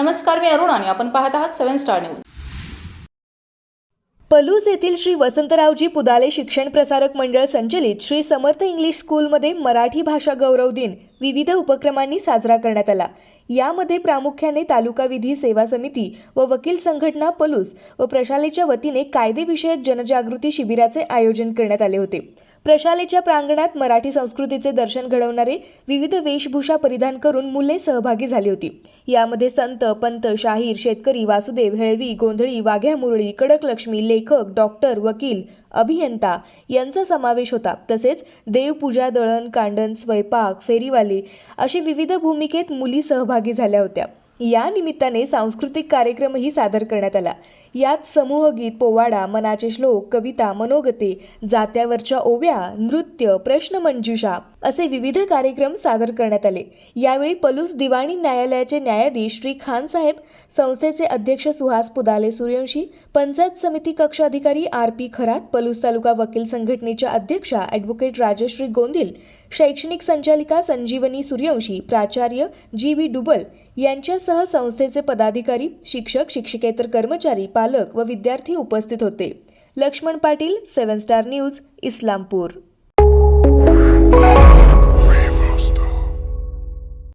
नमस्कार मी अरुण आणि आपण पाहत आहात सेव्हन स्टार न्यूज. पलूस येथील श्री वसंतरावजी पुदाले शिक्षण प्रसारक मंडळ संचलित श्री समर्थ इंग्लिश स्कूलमध्ये मराठी भाषा गौरव दिन विविध उपक्रमांनी साजरा करण्यात आला. यामध्ये प्रामुख्याने तालुका विधी सेवा समिती व वकील संघटना पलूस व प्रशालेच्या वतीने कायदेविषयक जनजागृती शिबिराचे आयोजन करण्यात आले होते. प्रशालेच्या प्रांगणात मराठी संस्कृतीचे दर्शन घडवणारे विविध वेशभूषा परिधान करून मुले सहभागी झाली होती. यामध्ये संत पंत शाहीर शेतकरी वासुदेव हेळवी गोंधळी वाघ्या मुरळी कडक लक्ष्मी लेखक डॉक्टर वकील अभियंता यांचा समावेश होता. तसेच देवपूजा दळण कांडण स्वयंपाक फेरीवाले अशी विविध भूमिकेत मुली सहभागी झाल्या होत्या. या निमित्ताने सांस्कृतिक कार्यक्रमही सादर करण्यात आला. यात समूहगीत पोवाडा मनाचे श्लोक कविता मनोगते जात्यावरच्या ओव्या नृत्य प्रश्नमंजुषा असे विविध कार्यक्रम सादर करण्यात आले. यावेळी पलूस दिवाणी न्यायालयाचे न्यायाधीश श्री खान साहेब संस्थेचे अध्यक्ष सुहास पुदाले सूर्यवंशी पंचायत समिती कक्ष अधिकारी आर पी खरात पलूस तालुका वकील संघटनेच्या अध्यक्षा ॲडव्होकेट राजश्री गोंदिल शैक्षणिक संचालिका संजीवनी सूर्यवंशी प्राचार्य जी व्ही डुबल यांच्यासह संस्थेचे पदाधिकारी शिक्षक शिक्षकेतर कर्मचारी पालक व विद्यार्थी उपस्थित होते. Laxman Patil seven star news Islampur.